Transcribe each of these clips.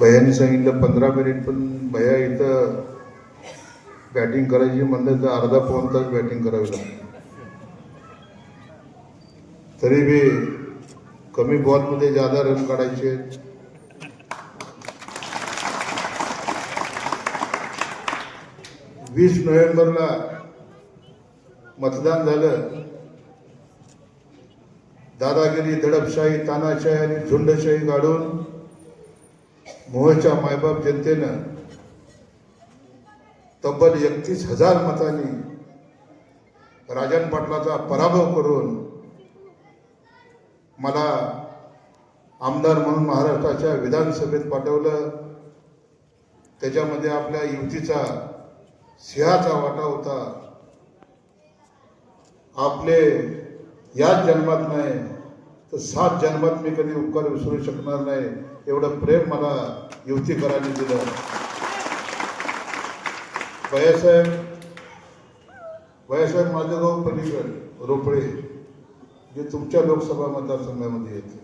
भैयाने सांगितलं पंधरा मिनिट पण भैया इथं बॅटिंग करायची म्हणलं तर अर्धा पाऊन तास बॅटिंग करावी लागते. तरी बी कमी बॉलमध्ये जादा रन काढायचे वीस नोव्हेंबरला मतदान झालं. दादागिरी दडपशाही तानाशाही आणि झुंडशाही काढून मोहच्या मायबाप जनतेनं तब्बल एकतीस हजार मतांनी राजन पाटलाचा पराभव करून मला आमदार म्हणून महाराष्ट्राच्या विधानसभेत पाठवलं. त्याच्यामध्ये आपल्या युतीचा सिंहाचा वाटा होता. आपले याच जन्मात नाही तर सात जन्मात मी कधी उपकार विसरू शकणार नाही एवढं प्रेम मला युवतीकरांनी दिलं. भयासाहेब भयासाहेब माझं गाव पलीकड रोपळे जे तुमच्या लोकसभा मतदारसंघामध्ये येते.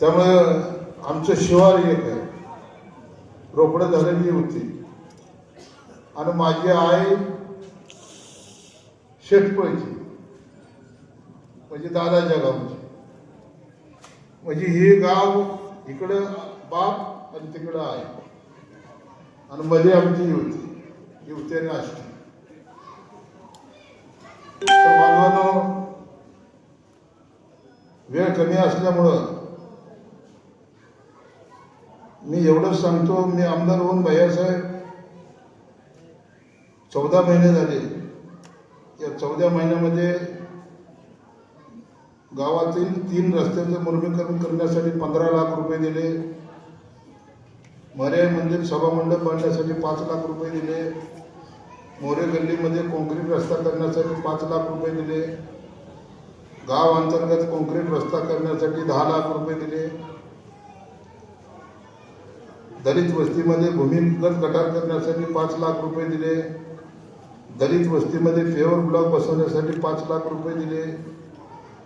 त्यामुळं आमचं शिवार एक आहे. रोपडं झालेली होती. आणि माझी आई शेटपळची म्हणजे दादाच्या गावची. म्हणजे हे गाव इकडं बाप आणि तिकडं आहे आणि मध्ये आमची युवती. युवतीने असते तर वेळ कमी असल्यामुळं मी एवढंच सांगतो मी आमदार होऊन भैयासाहेब चौदा महिने झाले. या चौदा महिन्यामध्ये गावातील तीन रस्त्यांचं मुर्मीकरण करण्यासाठी पंधरा लाख रुपये दिले. मर्याय मंदिर सभामंडप बांधण्यासाठी पाच लाख रुपये दिले. मोरे गल्लीमध्ये कॉन्क्रीट रस्ता करण्यासाठी पाच लाख रुपये दिले. गाव अंतर्गत कॉन्क्रीट रस्ता करण्यासाठी दहा लाख रुपये दिले. दलित वस्तीमध्ये भूमिगत गटार करण्यासाठी पाच लाख रुपये दिले. दलित वस्तीमध्ये फेवर ब्लॉक बसवण्यासाठी पाच लाख रुपये दिले.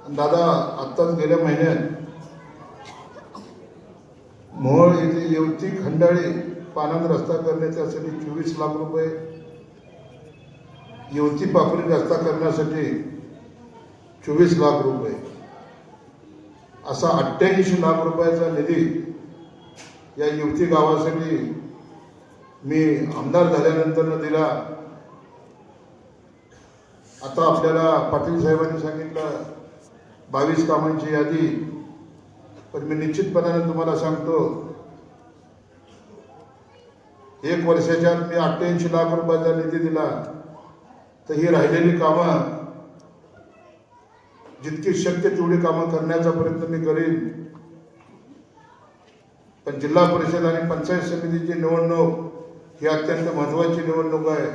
दादा आत्ताच गेल्या महिन्यात मोहोळ येथे येवती खंडाळी पानांत रस्ता करण्याच्यासाठी चोवीस लाख रुपये येवती पापरी रस्ता करण्यासाठी चोवीस लाख रुपये असा अठ्ठ्याऐंशी लाख रुपयाचा निधी या युवती गावासाठी मी आमदार झाल्यानंतर दिला. आता आपल्याला पाटील साहेबांनी सांगितलं बावीस कामांची यादी. पण मी निश्चितपणाने तुम्हाला सांगतो एक वर्षाच्या मी अठ्ठ्याऐंशी लाख रुपयाचा निधी दिला. तर ही राहिलेली कामं जितकी शक्य तेवढी कामं करण्याचा प्रयत्न मी करीन. पण जिल्हा परिषद आणि पंचायत समितीची निवडणूक ही अत्यंत महत्वाची निवडणूक आहे.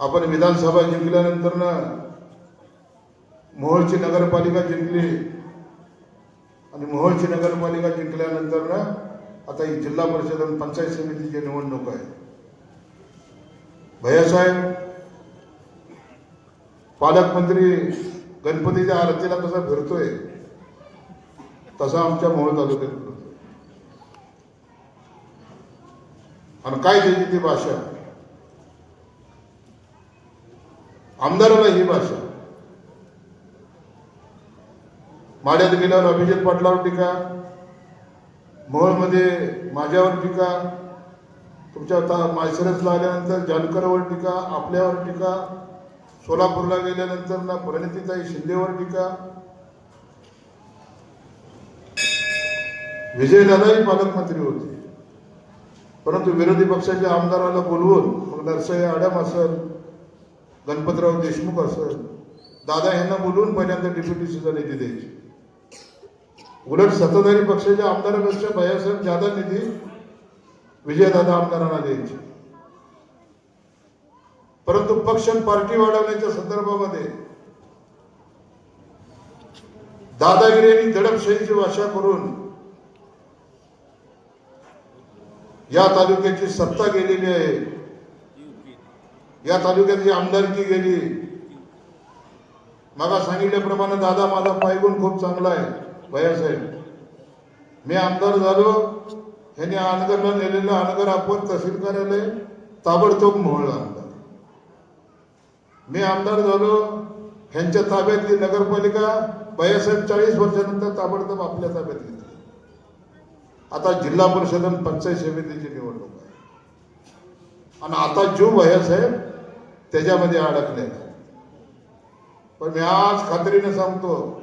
आपण विधानसभा जिंकल्यानंतर ना मोहोळची नगरपालिका जिंकली. आणि मोहोळची नगरपालिका जिंकल्यानंतर ना आता ही जिल्हा परिषद आणि पंचायत समितीची निवडणूक आहे. भैयासाहेब पालकमंत्री गणपतीच्या आरतीला कसा फिरतोय. तसा आमच्या मोहोळ तालुक्यात फिरतोय. आणि काय त्याची ती भाषा? आमदाराला ही भाषा. माड्यात गेल्यावर अभिजित पाटलावर टीका मोहोळमध्ये माझ्यावर टीका तुमच्या आता माळशिरसला आल्यानंतर जानकरवर टीका आपल्यावर टीका सोलापूरला गेल्यानंतर ना प्रणितीताई शिंदेवर टीका. विजयदादाही पालकमंत्री होते. परंतु विरोधी पक्षाच्या आमदाराला बोलवून मग नरसय्या आडम असल गणपतराव देशमुख असल दादा यांना बोलवून पहिल्यांदा डेप्युटीसीचा निधी द्यायची. उलट सत्ताधारी पक्षाच्या आमदारापेक्षा भैयासाहेब जादा निधी विजयदादा आमदारांना द्यायची. परंतु पक्ष पार्टी वाढवण्याच्या संदर्भामध्ये दादागिरी आणि दडपशाहीची भाषा करून या तालुक्याची सत्ता गेलेली आहे. या तालुक्याची आमदारकी गेली. मला सांगितल्याप्रमाणे दादा माझा पायगुण खूप चांगला आहे. भैयासाहेब मी आमदार झालो ह्यांनी अनगरला नेलेलं अनगर आपण तहसील कार्यालय ताबडतोब मोहळला आमदार मी आमदार झालो ह्यांच्या ताब्यातली नगरपालिका भैयासाहेब चाळीस वर्षानंतर ताबडतोब आपल्या ताब्यात घेतली. आता जिल्हा परिषद आणि पंचायत समितीची निवडणूक आहे. आणि आता जो भैयासाहेब त्याच्यामध्ये अडकलेला पण मी आज खात्रीने सांगतो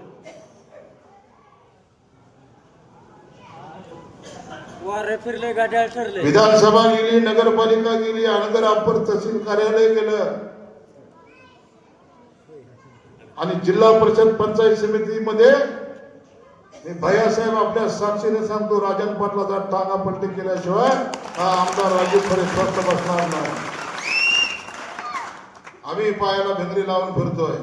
वारे फिरले गाड्या ठरले. विधानसभा गेली नगरपालिका गेली अनगर अपर तहसील कार्यालय गेलं. आणि जिल्हा परिषद पंचायत समितीमध्ये मी भैयासाहेब आपल्या साक्षीने सांगतो राजन पाटलाचा टांगा पलटी केल्याशिवाय हा आमदार राजू खरे स्वस्त बसणार नाही. आम्ही पायाला भिंगरी लावून फिरतोय.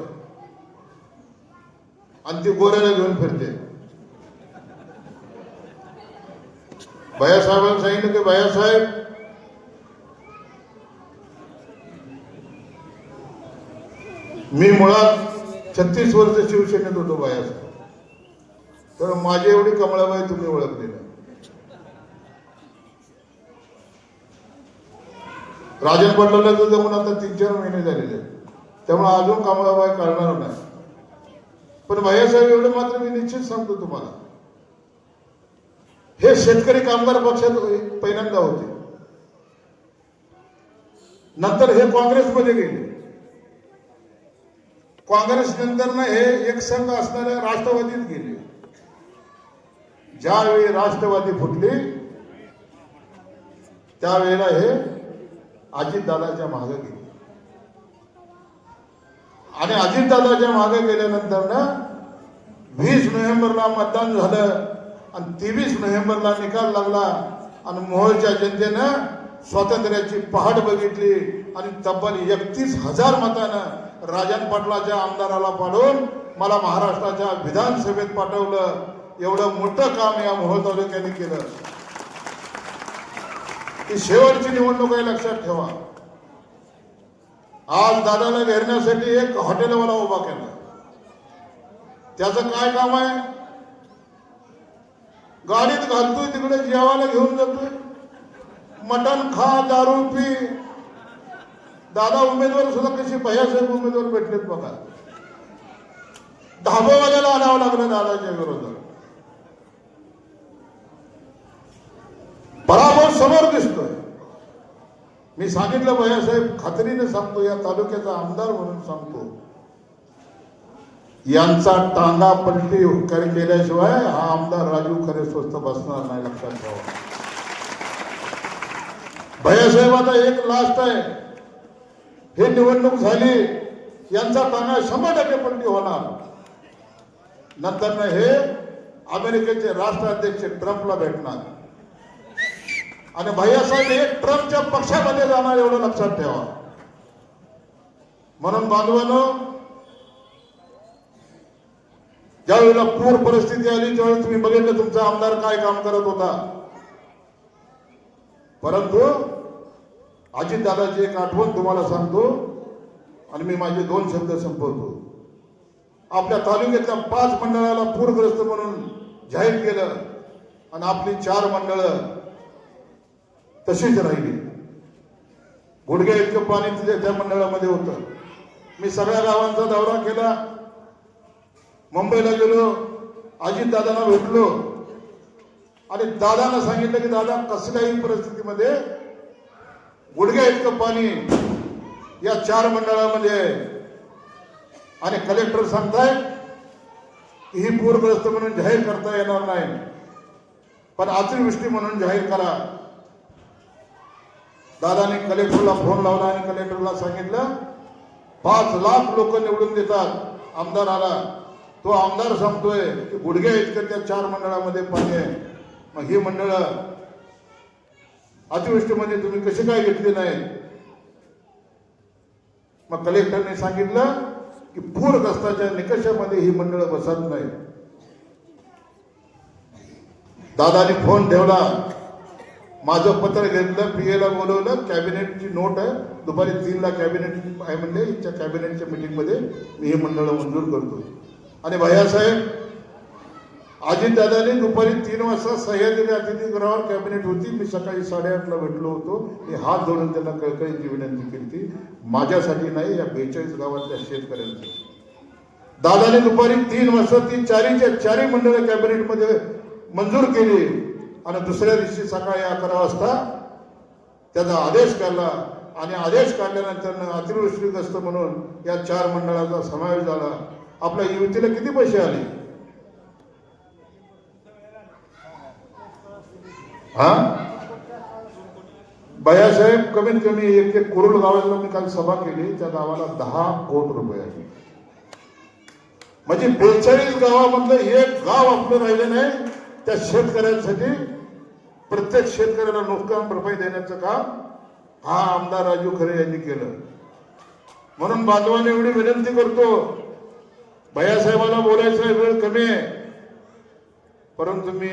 आणि ती गोऱ्याला घेऊन फिरते. भैयासाहेबांनी सांगितलं की भैयासाहेब मी मुळात छत्तीस वर्ष शिवसेनेत होतो भैयासाहेब तर माझी एवढी कमळाबाई तुम्ही ओळखली नाही. राजन पाटलाला तर जाऊन आता तीन चार महिने झालेले आहेत. त्यामुळे अजून कमळाबाई काढणार नाही. पण भैयासाहेब एवढं मात्र मी निश्चित सांगतो तुम्हाला. हे शेतकरी कामगार पक्षात पहिल्यांदा होते. नंतर हे काँग्रेसमध्ये गेले. काँग्रेस नंतर ना हे एक संघ असणाऱ्या राष्ट्रवादीत गेले. ज्यावेळी राष्ट्रवादी फुटली त्यावेळेला हे अजितदादाच्या मागे गेले. आणि अजितदादाच्या मागे गेल्यानंतर ना वीस नोव्हेंबरला मतदान झालं. आणि तेवीस नोव्हेंबरला निकाल लागला आणि मोहोळच्या जनतेनं स्वातंत्र्याची पहाट बघितली आणि तब्बल एकतीस हजार मतानं राजन पाटलाच्या आमदाराला पाडून मला महाराष्ट्राच्या विधानसभेत पाठवलं. एवढं मोठं काम या मोहोळ तालुक्याने केलं. ही शेवटची निवडणूक आहे लक्षात ठेवा. आज दादाला घेरण्यासाठी एक हॉटेलवाला उभा केला. त्याचं काय काम आहे? गाडीत घालतोय तिकडे जेवायला घेऊन जातोय. मटण खा दारू पी. दादा उमेदवार सुद्धा कशी भैयासाहेब उमेदवार भेटलेत बघा. धाबावाल्याला आणावं लागलं दादाच्या विरोधात. बराबर समोर दिसतोय. मी सांगितलं भैयासाहेब खात्रीने सांगतो या तालुक्याचा आमदार म्हणून सांगतो. यांचा टांगा पलटी कर केल्याशिवाय हा आमदार राजू खरे स्वस्त बसणार नाही लक्षात ठेवा. भैयासाहेब आता एक लास्ट आहे. हे निवडणूक झाली यांचा टांगा शंभर टक्के पलटी होणार. नंतर हे अमेरिकेचे राष्ट्राध्यक्ष ट्रम्पला भेटणार. आणि भैयासाहेब हे ट्रम्पच्या पक्षामध्ये जाणार एवढं लक्षात ठेवा. म्हणून बांधवानं ज्यावेळेला पूर परिस्थिती आली त्यावेळेस तुम्ही बघितलं तुमचा आमदार काय काम करत होता. परंतु अजितदादाची एक आठवण तुम्हाला सांगतो आणि मी माझे दोन शब्द संपवतो. आपल्या तालुक्यातल्या पाच मंडळाला पूरग्रस्त म्हणून जाहीर केलं आणि आपली चार मंडळं तशीच राहिली. गुडघ्या इतकं पाणी तिथे त्या मंडळामध्ये होतं. मी सगळ्या गावांचा दौरा केला. मुंबईला गेलो अजित दादांना भेटलो. आणि दादांना सांगितलं की दादा कसल्याही परिस्थितीमध्ये गुडघ्या इतकं पाणी या चार मंडळामध्ये आहे. आणि कलेक्टर सांगताय की ही पूरग्रस्त म्हणून जाहीर करता येणार नाही. पण अतिवृष्टी म्हणून जाहीर करा. दादाने कलेक्टरला फोन लावला आणि कलेक्टरला सांगितलं पाच लाख लोक निवडून देतात आमदाराला. तो आमदार सांगतोय की गुडघ्या इतकं त्या चार मंडळामध्ये पाणी आहे. मग ही मंडळ अतिवृष्टीमध्ये तुम्ही कशी काय घेतली नाही? मग कलेक्टरने सांगितलं की पूरग्रस्ताच्या निकषामध्ये ही मंडळ बसत नाही. दादाने फोन ठेवला. माझं पत्र घेतलं पीएला बोलवलं कॅबिनेटची नोट आहे. दुपारी तीनला कॅबिनेट आहे म्हणले कॅबिनेटच्या मिटिंगमध्ये मी हे मंडळ मंजूर करतो आणि भैयासाहेब अजितदादांनी दुपारी तीन वाजता सह्याद्री अतिथीगृहावर कॅबिनेट होती. मी सकाळी साडेआठला भेटलो होतो. मी हात जोडून त्यांना कळकळीची विनंती केली. होती माझ्यासाठी नाही या बेचाळीस गावातल्या शेतकऱ्यांसाठी. दादाने दुपारी तीन वाजता ती चारीच्या चारी मंडळ कॅबिनेटमध्ये मंजूर केली. आणि दुसऱ्या दिवशी सकाळी अकरा वाजता त्याचा आदेश काढला. आणि आदेश काढल्यानंतर अतिवृष्टीग्रस्त म्हणून या चार मंडळाचा समावेश झाला. आपल्या युवतीला किती पैसे आले? हा? भैयासाहेब कमीत कमी एक एक कुरुल गावाला मी काल सभा केली त्या गावाला दहा कोट रुपये आले. म्हणजे बेचाळीस गावामधलं एक गाव आपलं राहिलं नाही त्या शेतकऱ्यांसाठी प्रत्येक शेतकऱ्याला नुकसान भरपाई देण्याचं काम हा आमदार राजू खरे यांनी केलं. म्हणून बांधवाने एवढी विनंती करतो भैयासाहेबाला बोलायचा वेळ कमी आहे. परंतु मी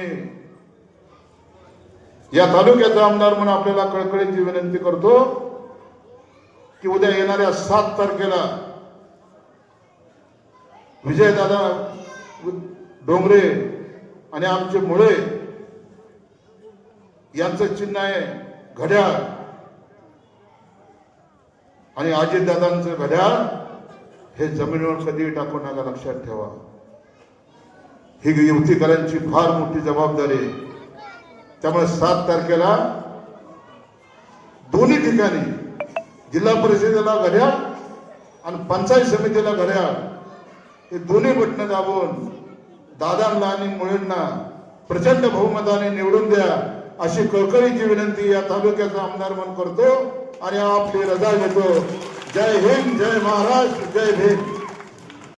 या तालुक्याचा आमदार म्हणून आपल्याला कळकळीची विनंती करतो की उद्या येणाऱ्या सात तारखेला विजयदादा डोंगरे आणि आमचे मुळे यांचं चिन्ह आहे घड्याळ. आणि अजितदादांचं घड्याळ. हे जमिनीवर कधीही टाकू नका लक्षात ठेवा. ही युवतीकरांची फार मोठी जबाबदारी आहे. त्यामुळे सात तारखेला दोन्ही ठिकाणी जिल्हा परिषदेला घड्याळ आणि पंचायत समितीला घड्याळ हे दोन्ही बटणं दाबून दादांना आणि मुलींना प्रचंड बहुमताने निवडून द्या अशी कळकळीची विनंती या तालुक्याचा आमदार म्हणून करतो आणि आपली रजा घेतो. जय हिंद जय महाराष्ट्र जय भीम।